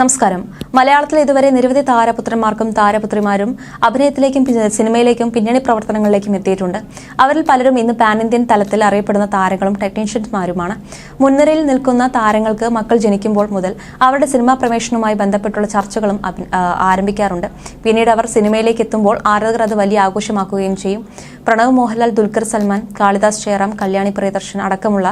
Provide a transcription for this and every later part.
നമസ്കാരം. മലയാളത്തിൽ ഇതുവരെ നിരവധി താരപുത്രന്മാർക്കും താരപുത്രിമാരും അഭിനയത്തിലേക്കും സിനിമയിലേക്കും പിന്നണി പ്രവർത്തനങ്ങളിലേക്കും എത്തിയിട്ടുണ്ട്. അവരിൽ പലരും ഇന്ന് പാൻ ഇന്ത്യൻ തലത്തിൽ അറിയപ്പെടുന്ന താരങ്ങളും ടെക്നീഷ്യന്മാരുമാണ് മുൻനിരയിൽ നിൽക്കുന്ന താരങ്ങൾക്ക് മക്കൾ ജനിക്കുമ്പോൾ മുതൽ അവരുടെ സിനിമാ പ്രവേശനവുമായി ബന്ധപ്പെട്ടുള്ള ചർച്ചകളും ആരംഭിക്കാറുണ്ട്. പിന്നീട് അവർ സിനിമയിലേക്ക് എത്തുമ്പോൾ ആരാധകർ അത് വലിയ ആഘോഷമാക്കുകയും ചെയ്യും. പ്രണവ് മോഹൻലാൽ ദുൽഖർ സൽമാൻ കാളിദാസ് ജയറാം കല്യാണി പ്രിയദർശൻ അടക്കമുള്ള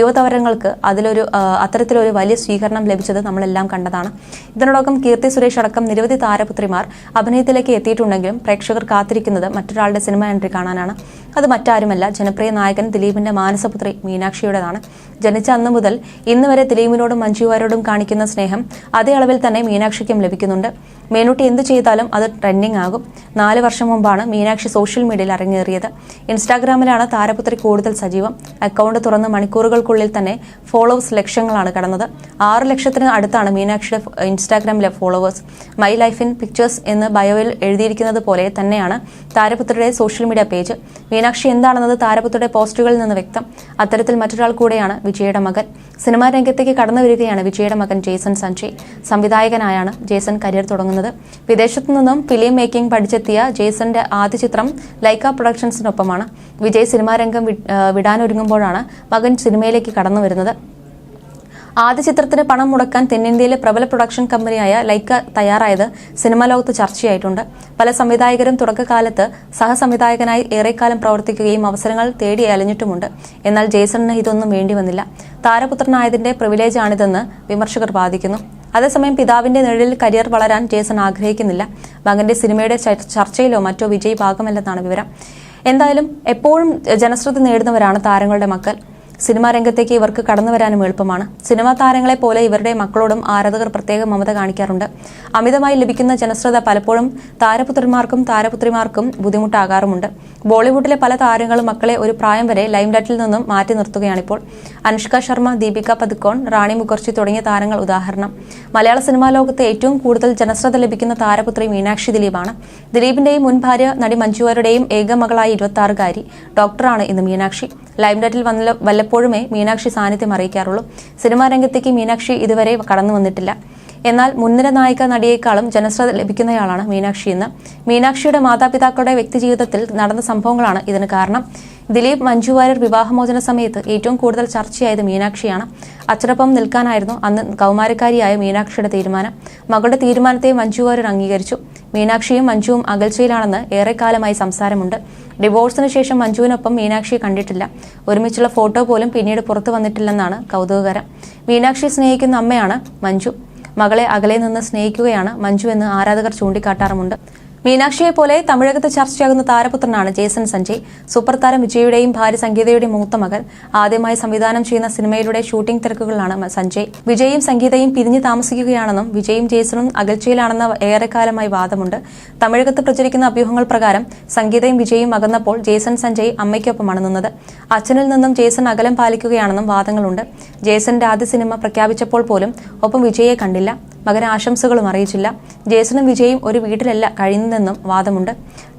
യുവതവരങ്ങൾക്ക് അതിലൊരു അത്തരത്തിലൊരു വലിയ സ്വീകരണം ലഭിച്ചത് നമ്മളെല്ലാം കണ്ടതാണ്. ഇതിനോടൊപ്പം കീർത്തി സുരേഷ് അടക്കം നിരവധി താരപുത്രിമാർ അഭിനയത്തിലേക്ക് എത്തിയിട്ടുണ്ടെങ്കിലും പ്രേക്ഷകർ കാത്തിരിക്കുന്നത് മറ്റൊരാളുടെ സിനിമ എൻട്രി കാണാനാണ്. അത് മറ്റാരുമല്ല. ജനപ്രിയ നായകൻ ദിലീപിന്റെ മാനസപുത്രി മീനാക്ഷിയുടേതാണ്. ജനിച്ച അന്ന് മുതൽ ഇന്ന് വരെ ദിലീപിനോടും മഞ്ജുവാരോടും കാണിക്കുന്ന സ്നേഹം അതേ അളവിൽ തന്നെ മീനാക്ഷിക്കും ലഭിക്കുന്നുണ്ട്. മേനൂട്ടി എന്ത് ചെയ്താലും അത് ട്രെൻഡിംഗ് ആകും. നാല് വർഷം മുമ്പാണ് മീനാക്ഷി സോഷ്യൽ മീഡിയയിൽ അരങ്ങേറിയത്. ഇൻസ്റ്റാഗ്രാമിലാണ് താരപുത്രി കൂടുതൽ സജീവം. അക്കൗണ്ട് തുറന്ന് മണിക്കൂറുകൾക്കുള്ളിൽ തന്നെ ഫോളോവേഴ്സ് ലക്ഷങ്ങളാണ് കടന്നത്. ആറ് ലക്ഷത്തിന് അടുത്താണ് മീനാക്ഷിയുടെ ഇൻസ്റ്റാഗ്രാമിലെ followers. My life in pictures എന്ന് ബയോയിൽ എഴുതിയിരിക്കുന്നത് പോലെ തന്നെയാണ് താരപുത്രിയുടെ സോഷ്യൽ മീഡിയ പേജ്. മീനാക്ഷി എന്താണെന്നത് താരപുത്രയുടെ പോസ്റ്റുകളിൽ നിന്ന് വ്യക്തം. അത്തരത്തിൽ മറ്റൊരാൾ കൂടെയാണ് വിജയുടെ മകൻ. സിനിമാ രംഗത്തേക്ക് കടന്നു വരികയാണ് വിജയുടെ മകൻ ജേസൺ സഞ്ജയ്. സംവിധായകനായാണ് ജേസൺ കരിയർ തുടങ്ങുന്നത്. വിദേശത്തു നിന്നും ഫിലിം മേക്കിംഗ് പഠിച്ചെത്തിയ ജേസന്റെ ആദ്യ ചിത്രം ലൈക്ക പ്രൊഡക്ഷൻസിനൊപ്പമാണ്. വിജയ് സിനിമാ രംഗം വി- വിടാനൊരുങ്ങുമ്പോഴാണ് മകൻ സിനിമയിലേക്ക് കടന്നു വരുന്നത്. ആദ്യ ചിത്രത്തിന് പണം മുടക്കാൻ തെന്നിന്ത്യയിലെ പ്രബല പ്രൊഡക്ഷൻ കമ്പനിയായ ലൈക്ക തയ്യാറായത് സിനിമാ ലോകത്ത് ചർച്ചയായിട്ടുണ്ട്. പല സംവിധായകരും തുടക്കകാലത്ത് സഹസംവിധായകനായി ഏറെക്കാലം പ്രവർത്തിക്കുകയും അവസരങ്ങൾ തേടി അലഞ്ഞിട്ടുമുണ്ട്. എന്നാൽ ജേസണിന് ഇതൊന്നും വേണ്ടി വന്നില്ല. താരപുത്രനായതിന്റെ പ്രിവിലേജാണിതെന്ന് വിമർശകർ വാദിക്കുന്നു. അതേസമയം പിതാവിന്റെ നിഴലിൽ കരിയർ വളരാൻ ജേസൺ ആഗ്രഹിക്കുന്നില്ല. മകന്റെ സിനിമയുടെ ചർച്ചയിലോ മറ്റോ വിജയ് ഭാഗമല്ലെന്നാണ് വിവരം. എന്തായാലും എപ്പോഴും ജനശ്രദ്ധ നേടുന്നവരാണ് താരങ്ങളുടെ മക്കൾ. സിനിമാ രംഗത്തേക്ക് ഇവർക്ക് കടന്നു വരാനും എളുപ്പമാണ്. സിനിമാ താരങ്ങളെ പോലെ ഇവരുടെ മക്കളോടും ആരാധകർ പ്രത്യേക മമത കാണിക്കാറുണ്ട്. അമിതമായി ലഭിക്കുന്ന ജനശ്രദ്ധ പലപ്പോഴും താരപുത്രന്മാർക്കും താരപുത്രിമാർക്കും ബുദ്ധിമുട്ടാകാറുമുണ്ട്. ബോളിവുഡിലെ പല താരങ്ങളും മക്കളെ ഒരു പ്രായം വരെ ലൈംലൈറ്റിൽ നിന്നും മാറ്റി നിർത്തുകയാണിപ്പോൾ. അനുഷ്ക ശർമ്മ ദീപിക പതുക്കോൺ റാണി മുഖർജി തുടങ്ങിയ താരങ്ങൾ ഉദാഹരണം. മലയാള സിനിമാ ലോകത്തെ ഏറ്റവും കൂടുതൽ ജനശ്രദ്ധ ലഭിക്കുന്ന താരപുത്രി മീനാക്ഷി ദിലീപാണ്. ദിലീപിന്റെയും മുൻ ഭാര്യ നടി മഞ്ജുവാരുടെയും ഏക മകളായ ഇരുപത്തി ഡോക്ടറാണ് ഇന്ന് മീനാക്ഷി. ലൈംലൈറ്റിൽ വന്ന വല്ലപ്പോഴുമേ മീനാക്ഷി സാന്നിധ്യം അറിയിക്കാറുള്ളൂ. സിനിമാ രംഗത്തേക്ക് മീനാക്ഷി ഇതുവരെ കടന്നു വന്നിട്ടില്ല. എന്നാൽ മുൻനിര നായിക നടിയേക്കാളും ജനശ്രദ്ധ ലഭിക്കുന്നയാളാണ് മീനാക്ഷി എന്ന്. മീനാക്ഷിയുടെ മാതാപിതാക്കളുടെ വ്യക്തിജീവിതത്തിൽ നടന്ന സംഭവങ്ങളാണ് ഇതിന് കാരണം. ദിലീപ് മഞ്ജു വാര്യർ വിവാഹമോചന സമയത്ത് ഏറ്റവും കൂടുതൽ ചർച്ചയായത് മീനാക്ഷിയാണ്. അച്ഛനൊപ്പം നിൽക്കാനായിരുന്നു അന്ന് കൗമാരക്കാരിയായ മീനാക്ഷിയുടെ തീരുമാനം. മകളുടെ തീരുമാനത്തെ മഞ്ജു വാര്യർ അംഗീകരിച്ചു. മീനാക്ഷിയും മഞ്ജുവും അകൽച്ചയിലാണെന്ന് ഏറെക്കാലമായി സംസാരമുണ്ട്. ഡിവോഴ്സിന് ശേഷം മഞ്ജുവിനൊപ്പം മീനാക്ഷിയെ കണ്ടിട്ടില്ല. ഒരുമിച്ചുള്ള ഫോട്ടോ പോലും പിന്നീട് പുറത്തു വന്നിട്ടില്ലെന്നാണ് കൗതുകകരം. മീനാക്ഷിയെ സ്നേഹിക്കുന്ന അമ്മയാണ് മഞ്ജു. മകളെ അകലെ നിന്ന് സ്നേഹിക്കുകയാണ് മഞ്ജു എന്ന് ആരാധകർ ചൂണ്ടിക്കാട്ടാറുമുണ്ട്. മീനാക്ഷിയെ പോലെ തമിഴകത്ത് ചർച്ചയാകുന്ന താരപുത്രനാണ് ജേസൺ സഞ്ജയ് സൂപ്പർ താരം വിജയുടെയും ഭാര്യ സംഗീതയുടെയും മൂത്ത മകൻ. ആദ്യമായി സംവിധാനം ചെയ്യുന്ന സിനിമയിലൂടെ ഷൂട്ടിംഗ് തിരക്കുകളിലാണ് സഞ്ജയ് വിജയും സംഗീതയും പിരിഞ്ഞു താമസിക്കുകയാണെന്നും വിജയും ജേസണും അകൽച്ചയിലാണെന്ന ഏറെക്കാലമായി വാദമുണ്ട്. തമിഴകത്ത് പ്രചരിക്കുന്ന അഭ്യൂഹങ്ങൾ പ്രകാരം സംഗീതയും വിജയും അകന്നപ്പോൾ ജേസൺ സഞ്ജയ് അമ്മയ്ക്കൊപ്പമാണ് നിന്നത്. അച്ഛനിൽ നിന്നും ജേസൺ അകലം പാലിക്കുകയാണെന്നും വാദങ്ങളുണ്ട്. ജേസന്റെ ആദ്യ സിനിമ പ്രഖ്യാപിച്ചപ്പോൾ പോലും ഒപ്പം വിജയെ കണ്ടില്ല. മകന് ആശംസകളും അറിയിച്ചില്ല. ജേസണും വിജയും ഒരു വീട്ടിലല്ല കഴിയുന്നതെന്നും വാദമുണ്ട്.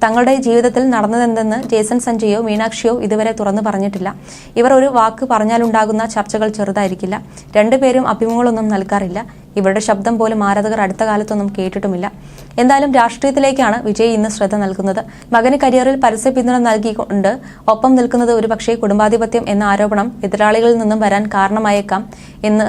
തങ്ങളുടെ ജീവിതത്തിൽ നടന്നതെന്തെന്ന് ജേസൺ സഞ്ജയോ മീനാക്ഷിയോ ഇതുവരെ തുറന്നു പറഞ്ഞിട്ടില്ല. ഇവർ ഒരു വാക്ക് പറഞ്ഞാലുണ്ടാകുന്ന ചർച്ചകൾ ചെറുതായിരിക്കില്ല. രണ്ടുപേരും അഭിമുഖങ്ങളൊന്നും നൽകാറില്ല. ഇവരുടെ ശബ്ദം പോലും ആരാധകർ അടുത്ത കാലത്തൊന്നും കേട്ടിട്ടുമില്ല. എന്തായാലും രാഷ്ട്രീയത്തിലേക്കാണ് വിജയ് ഇന്ന് ശ്രദ്ധ നൽകുന്നത്. മകന് കരിയറിൽ പരസ്യ പിന്തുണ നൽകിക്കൊണ്ട് ഒപ്പം നിൽക്കുന്നത് ഒരുപക്ഷേ കുടുംബാധിപത്യം എന്ന ആരോപണം എതിരാളികളിൽ നിന്നും വരാൻ കാരണമായേക്കാം എന്ന്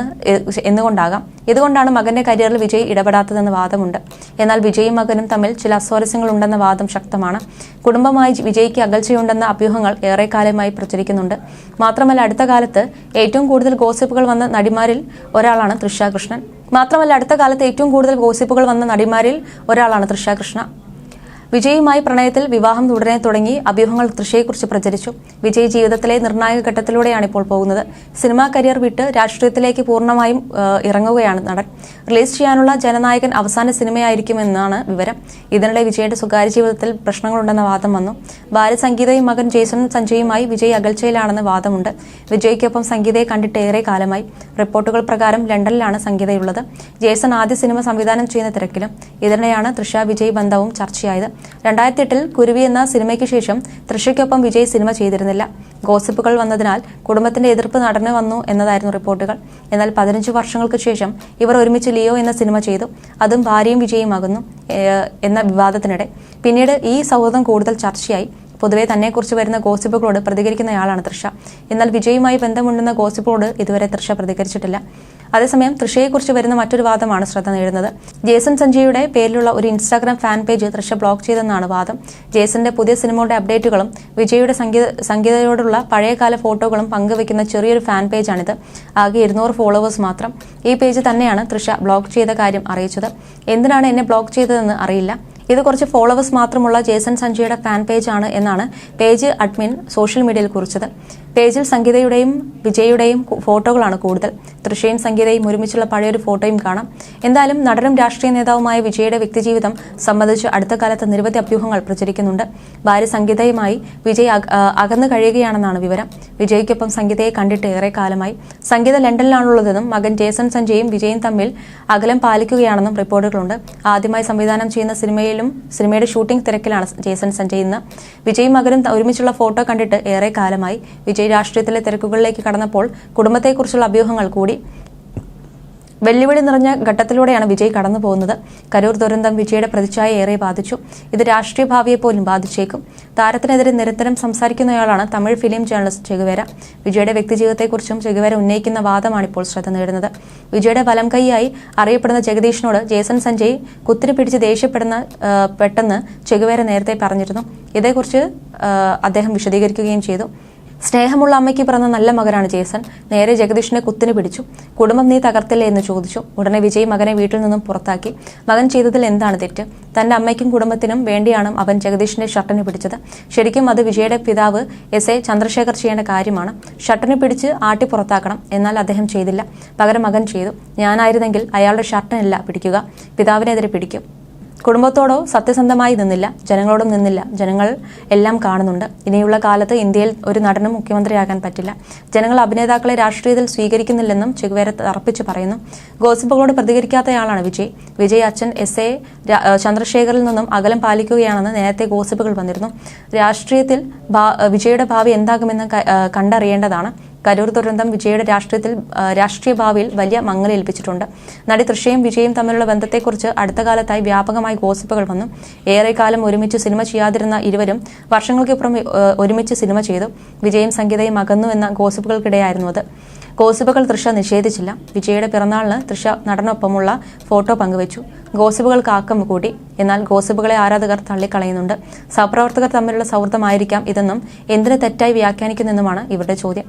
എന്നുകൊണ്ടാകാം. ഇതുകൊണ്ടാണ് മകന്റെ കരിയറിൽ വിജയ് ഇടപെടാത്തതെന്ന് വാദമുണ്ട്. എന്നാൽ വിജയും മകനും തമ്മിൽ ചില അസ്വാരസ്യങ്ങളുണ്ടെന്ന വാദം ശക്തമാണ്. കുടുംബമായി വിജയ്ക്ക് അകൽച്ചയുണ്ടെന്ന അഭ്യൂഹങ്ങൾ ഏറെക്കാലമായി പ്രചരിക്കുന്നുണ്ട്. മാത്രമല്ല അടുത്ത കാലത്ത് ഏറ്റവും കൂടുതൽ ഗോസിപ്പുകൾ വന്ന നടിമാരിൽ ഒരാളാണ് തൃഷ കൃഷ്ണൻ മാത്രമല്ല അടുത്ത കാലത്ത് ഏറ്റവും കൂടുതൽ ഗോസിപ്പുകൾ വന്ന നടിമാരിൽ ഒരാളാണ് തൃഷ കൃഷ്ണ. വിജയുമായി പ്രണയത്തിൽ വിവാഹം തുടരാൻ തുടങ്ങി അഭ്യൂഹങ്ങൾ തൃശയെക്കുറിച്ച് പ്രചരിച്ചു. വിജയ് ജീവിതത്തിലെ നിർണായക ഘട്ടത്തിലൂടെയാണ് ഇപ്പോൾ പോകുന്നത്. സിനിമാ കരിയർ വിട്ട് രാഷ്ട്രീയത്തിലേക്ക് പൂർണമായും ഇറങ്ങുകയാണ് നടൻ. റിലീസ് ചെയ്യാനുള്ള ജനനായകൻ അവസാന സിനിമയായിരിക്കുമെന്നാണ് വിവരം. ഇതിനിടെ വിജയുടെ സ്വകാര്യ ജീവിതത്തിൽ പ്രശ്നങ്ങളുണ്ടെന്ന വാദം വന്നു. ഭാര്യ സംഗീതയും മകൻ ജേസൺ സഞ്ജയുമായി വിജയ് അകൽച്ചയിലാണെന്ന് വാദമുണ്ട്. വിജയ്ക്കൊപ്പം സംഗീതയെ കണ്ടിട്ട് ഏറെ കാലമായി. റിപ്പോർട്ടുകൾ പ്രകാരം ലണ്ടനിലാണ് സംഗീതയുള്ളത്. ജേസൺ ആദ്യ സിനിമ സംവിധാനം ചെയ്യുന്ന തിരക്കിലും. ഇതിനിടെയാണ് തൃഷ വിജയ് ബന്ധവും ചർച്ചയായത്. രണ്ടായിരത്തി എട്ടിൽ കുരുവി എന്ന സിനിമയ്ക്ക് ശേഷം തൃഷയ്ക്കൊപ്പം വിജയ് സിനിമ ചെയ്തിരുന്നില്ല. ഗോസിപ്പുകൾ വന്നതിനാൽ കുടുംബത്തിന്റെ എതിർപ്പ് നടന്നു വന്നു എന്നതായിരുന്നു റിപ്പോർട്ടുകൾ. എന്നാൽ പതിനഞ്ച് വർഷങ്ങൾക്ക് ശേഷം ഇവർ ഒരുമിച്ച് ലിയോ എന്ന സിനിമ ചെയ്തു. അതും ഭാര്യയും വിജയുമാകുന്നു എന്ന വിവാദത്തിനിടെ. പിന്നീട് ഈ സൗഹൃദം കൂടുതൽ ചർച്ചയായി. പൊതുവെ തന്നെക്കുറിച്ച് വരുന്ന ഗോസിപ്പുകളോട് പ്രതികരിക്കുന്നയാളാണ് തൃഷ. എന്നാൽ വിജയുമായി ബന്ധമുണ്ടെന്ന ഗോസിപ്പുകളോട് ഇതുവരെ തൃഷ പ്രതികരിച്ചിട്ടില്ല. അതേസമയം തൃഷയെക്കുറിച്ച് വരുന്ന മറ്റൊരു വാദമാണ് ശ്രദ്ധ നേടുന്നത്. ജേസൺ സഞ്ജയുടെ പേരിലുള്ള ഒരു Instagram fan page Trisha block ചെയ്തെന്നാണ് വാദം. ജേസന്റെ പുതിയ സിനിമയുടെ അപ്ഡേറ്റുകളും വിജയുടെ സംഗീത സംഗീതയോടുള്ള പഴയകാല ഫോട്ടോകളും പങ്കുവെക്കുന്ന ചെറിയൊരു ഫാൻ പേജാണിത്. ആകെ ഇരുന്നൂറ് ഫോളോവേഴ്സ് മാത്രം. ഈ പേജ് തന്നെയാണ് തൃഷ ബ്ലോക്ക് ചെയ്ത കാര്യം അറിയിച്ചത്. എന്തിനാണ് എന്നെ ബ്ലോക്ക് ചെയ്തതെന്ന് അറിയില്ല. ഇത് കുറച്ച് ഫോളോവേഴ്സ് മാത്രമുള്ള ജേസൺ സഞ്ജയുടെ ഫാൻ പേജ് ആണ് എന്നാണ് പേജ് അഡ്മിൻ സോഷ്യൽ മീഡിയയിൽ കുറിച്ചത്. പേജിൽ സംഗീതയുടെയും വിജയുടെയും ഫോട്ടോകളാണ് കൂടുതൽ. തൃശയും സംഗീതയും ഒരുമിച്ചുള്ള പഴയൊരു ഫോട്ടോയും കാണാം. എന്തായാലും നടനും രാഷ്ട്രീയ നേതാവുമായ വിജയുടെ വ്യക്തിജീവിതം സംബന്ധിച്ച് അടുത്ത കാലത്ത് നിരവധി അഭ്യൂഹങ്ങൾ പ്രചരിക്കുന്നുണ്ട്. ഭാര്യ സംഗീതയുമായി വിജയ് അകന്നു കഴിയുകയാണെന്നാണ് വിവരം. വിജയ്ക്കൊപ്പം സംഗീതയെ കണ്ടിട്ട് ഏറെ കാലമായി. സംഗീത ലണ്ടനിലാണുള്ളതെന്നും മകൻ ജേസൺ സഞ്ജയും വിജയും തമ്മിൽ അകലം പാലിക്കുകയാണെന്നും റിപ്പോർട്ടുകളുണ്ട്. ആദ്യമായി സംവിധാനം ചെയ്യുന്ന സിനിമയിലും സിനിമയുടെ ഷൂട്ടിംഗ് തിരക്കിലാണ് ജേസൺ സഞ്ജയ് ഇന്ന്. വിജയ് മകനും ഒരുമിച്ചുള്ള ഫോട്ടോ കണ്ടിട്ട് ഏറെ കാലമായി. വിജയ് രാഷ്ട്രീയത്തിലെ തിരക്കുകളിലേക്ക് കടന്നപ്പോൾ കുടുംബത്തെക്കുറിച്ചുള്ള അഭ്യൂഹങ്ങൾ കൂടി. വെല്ലുവിളി നിറഞ്ഞ ഘട്ടത്തിലൂടെയാണ് വിജയ് കടന്നു പോകുന്നത്. കരൂർ ദുരന്തം വിജയുടെ പ്രതിച്ഛായ ഏറെ ബാധിച്ചു. ഇത് രാഷ്ട്രീയ ഭാവിയെ പോലും ബാധിച്ചേക്കും. താരത്തിനെതിരെ നിരന്തരം സംസാരിക്കുന്നയാളാണ് തമിഴ് ഫിലിം ജേർണലിസ്റ്റ് ചെഗുവേര. വിജയുടെ വ്യക്തിജീവിതത്തെക്കുറിച്ചും ചെഗുവേര ഉന്നയിക്കുന്ന വാദമാണ് ഇപ്പോൾ ശ്രദ്ധ നേടുന്നത്. വിജയുടെ വലം കൈയായി അറിയപ്പെടുന്ന ജഗദീഷിനോട് ജേസൺ സഞ്ജയ് കുത്തിരി പിടിച്ച് ദേഷ്യപ്പെടുന്ന പെട്ടെന്ന് ചെഗുവേര നേരത്തെ പറഞ്ഞിരുന്നു. ഇതേക്കുറിച്ച് അദ്ദേഹം വിശദീകരിക്കുകയും ചെയ്തു. സ്നേഹമുള്ള അമ്മയ്ക്ക് പിറന്ന നല്ല മകനാണ് ജേസൺ. നേരെ ജഗദീഷിനെ കുത്തിന് പിടിച്ചു. കുടുംബം നീ തകർത്തില്ലേ എന്ന് ചോദിച്ചു. ഉടനെ വിജയ് മകനെ വീട്ടിൽ നിന്നും പുറത്താക്കി. മകൻ ചെയ്തതിൽ എന്താണ് തെറ്റ്? തന്റെ അമ്മയ്ക്കും കുടുംബത്തിനും വേണ്ടിയാണ് അവൻ ജഗദീഷിന്റെ ഷർട്ടിന് പിടിച്ചത്. ശരിക്കും അത് വിജയുടെ പിതാവ് എസ് എ ചന്ദ്രശേഖർ ചെയ്യേണ്ട കാര്യമാണ്. ഷർട്ടിന് പിടിച്ച് ആട്ടി പുറത്താക്കണം. എന്നാൽ അദ്ദേഹം ചെയ്തില്ല. പകരം മകൻ ചെയ്തു. ഞാനായിരുന്നെങ്കിൽ അയാളുടെ ഷർട്ടിനല്ല പിടിക്കുക. പിതാവിനെതിരെ പിടിക്കും. കുടുംബത്തോടോ സത്യസന്ധമായി നിന്നില്ല ജനങ്ങളോടും നിന്നില്ല. ജനങ്ങൾ എല്ലാം കാണുന്നുണ്ട്. ഇനിയുള്ള കാലത്ത് ഇന്ത്യയിൽ ഒരു നടനും മുഖ്യമന്ത്രിയാകാൻ പറ്റില്ല. ജനങ്ങൾ അഭിനേതാക്കളെ രാഷ്ട്രീയത്തിൽ സ്വീകരിക്കുന്നില്ലെന്നും ചെഗുവേര തറപ്പിച്ച് പറയുന്നു. ഗോസിപ്പുകളോട് പ്രതികരിക്കാത്തയാളാണ് വിജയ്. വിജയ് അച്ഛൻ എസ് എ ചന്ദ്രശേഖറിൽ നിന്നും അകലം പാലിക്കുകയാണെന്ന് നേരത്തെ ഗോസിപ്പുകൾ വന്നിരുന്നു. രാഷ്ട്രീയത്തിൽ വിജയുടെ ഭാവി എന്താകുമെന്ന് കണ്ടറിയേണ്ടതാണ്. കരൂർ ദുരന്തം വിജയുടെ രാഷ്ട്രീയത്തിൽ രാഷ്ട്രീയ ഭാവിയിൽ വലിയ മങ്ങലേൽപ്പിച്ചിട്ടുണ്ട്. നടി തൃശയും വിജയും തമ്മിലുള്ള ബന്ധത്തെക്കുറിച്ച് അടുത്ത കാലത്തായി വ്യാപകമായി ഗോസിപ്പുകൾ വന്നു. ഏറെക്കാലം ഒരുമിച്ച് സിനിമ ചെയ്യാതിരുന്ന ഇരുവരും വർഷങ്ങൾക്കിപ്പുറം ഒരുമിച്ച് സിനിമ ചെയ്തു. വിജയും സംഗീതയും അകന്നു എന്ന ഗോസിപ്പുകൾക്കിടെയായിരുന്നു അത്. ഗോസിപ്പുകൾ തൃഷ നിഷേധിച്ചില്ല. വിജയുടെ പിറന്നാളിന് തൃഷ നടനൊപ്പമുള്ള ഫോട്ടോ പങ്കുവച്ചു. ഗോസിപ്പുകൾക്ക് ആക്കം കൂടി. എന്നാൽ ഗോസിപ്പുകളെ ആരാധകർ തള്ളിക്കളയുന്നുണ്ട്. സഹപ്രവർത്തകർ തമ്മിലുള്ള സൗഹൃദമായിരിക്കാം ഇതെന്നും എന്തിന് തെറ്റായി വ്യാഖ്യാനിക്കുന്നെന്നുമാണ് ഇവരുടെ ചോദ്യം.